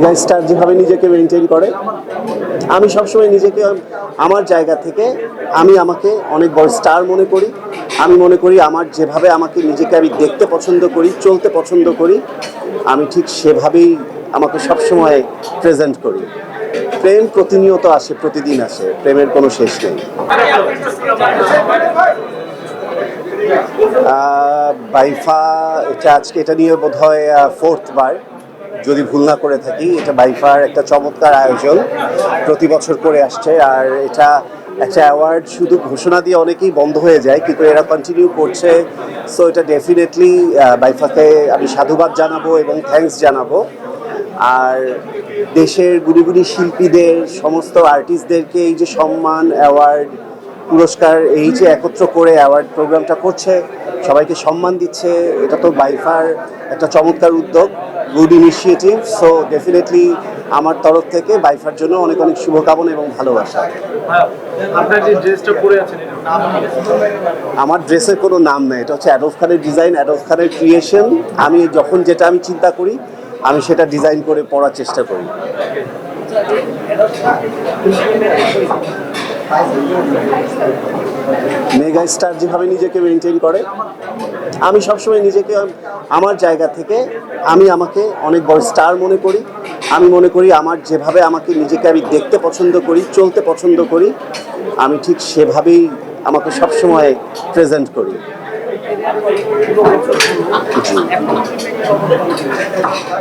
Mega star যেভাবে নিজেকে maintain করে, আমি সবসময় নিজেকে, আমার জায়গা থেকে আমি আমাকে অনেক বড় স্টার মনে করি। আমি মনে করি আমার যেভাবে আমাকে নিজেকে আমি দেখতে পছন্দ করি, চলতে পছন্দ করি, আমি ঠিক সেভাবেই আমাকে সবসময় প্রেজেন্ট করি। প্রেম প্রতিনিয়ত আসে, প্রতিদিন আসে, প্রেমের কোনো শেষ নেই। বাইফা এটা আজকে এটা নিয়ে বোধ হয় ফোর্থ বার। যদি ভুল না করে থাকি, এটা বাইফার একটা চমৎকার আয়োজন। প্রতি বছর করে আসছে, আর এটা একটা অ্যাওয়ার্ড শুধু ঘোষণা দিয়ে অনেকেই বন্ধ হয়ে যায়, কিন্তু এরা কন্টিনিউ করছে। সো এটা ডেফিনেটলি বাইফাকে আমি সাধুবাদ জানাব এবং থ্যাঙ্কস জানাব। আর দেশের গুণী শিল্পীদের, সমস্ত আর্টিস্টদেরকে এই যে সম্মান অ্যাওয়ার্ড পুরস্কার, এই যে একত্র করে অ্যাওয়ার্ড প্রোগ্রামটা করছে, সবাইকে সম্মান দিচ্ছে, এটা তো বাইফার একটা চমৎকার উদ্যোগ। গুড ইনিশিয়েটিভ সো ডেফিনেটলি আমার তরফ থেকে বাইফার জন্য অনেক অনেক শুভকামনা এবং ভালোবাসা? আমার ড্রেসের কোনো নাম নেই এটা হচ্ছে অ্যাডোফ খানের ডিজাইন অ্যাডোফ খানের ক্রিয়েশন আমি যখন যেটা আমি চিন্তা করি আমি সেটা ডিজাইন করে পড়ার চেষ্টা করি। মেগা স্টার যেভাবে নিজেকে মেনটেন করে। আমি সবসময় নিজেকে আমার জায়গা থেকে আমি আমাকে অনেক বড় স্টার মনে করি আমি মনে করি আমার যেভাবে আমাকে নিজেকে আমি দেখতে পছন্দ করি, চলতে পছন্দ করি, আমি ঠিক সেভাবেই আমাকে সবসময় প্রেজেন্ট করি।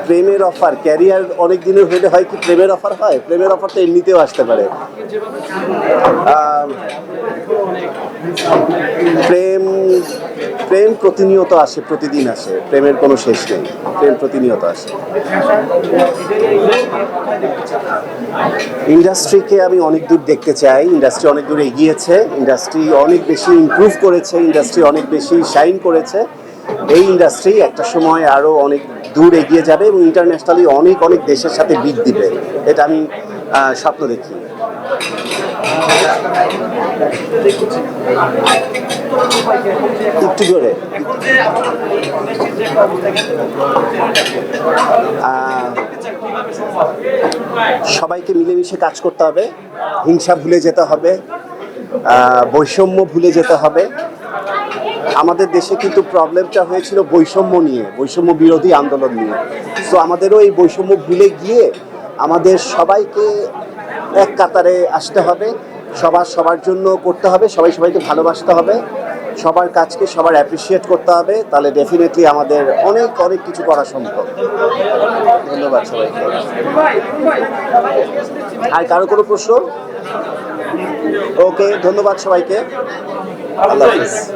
প্রেমের অফার ক্যারিয়ার অনেক দিনের হলে হয় কি প্রেমের অফার হয়? প্রেমের অফার তো এমনিতেও আসতে পারে। প্রেম প্রেম প্রতিনিয়ত আসে, প্রতিদিন আসে, প্রেমের কোনো শেষ নেই। প্রেম প্রতিনিয়ত আসে। ইন্ডাস্ট্রিকে আমি অনেক দূর দেখতে চাই। ইন্ডাস্ট্রি অনেক দূর এগিয়েছে। ইন্ডাস্ট্রি অনেক বেশি ইমপ্রুভ করেছে। ইন্ডাস্ট্রি অনেক বেশি শাইন করেছে। এই ইন্ডাস্ট্রি একটা সময় আরও অনেক দূর এগিয়ে যাবে এবং ইন্টারন্যাশনালি অনেক অনেক দেশের সাথে বিট দিবে এটা আমি স্বপ্ন দেখি। সবাইকে মিলেমিশে কাজ করতে হবে। হিংসা ভুলে যেতে হবে। বৈষম্য ভুলে যেতে হবে। আমাদের দেশে কিন্তু প্রবলেমটা হয়েছিল বৈষম্য নিয়ে, বৈষম্য বিরোধী আন্দোলন নিয়ে। সো আমাদেরও এই বৈষম্য ভুলে গিয়ে আমাদের সবাইকে এক কাতারে আসতে হবে। সবার সবার জন্য করতে হবে, সবাই সবাইকে ভালোবাসতে হবে। সবার কাজকে সবার অ্যাপ্রিসিয়েট করতে হবে। তাহলে ডেফিনেটলি আমাদের অনেক অনেক কিছু করা সম্ভব। ধন্যবাদ সবাইকে। আর কারও কোনো প্রশ্ন? ওকে, ধন্যবাদ সবাইকে। আল্লাহ হাফিজ।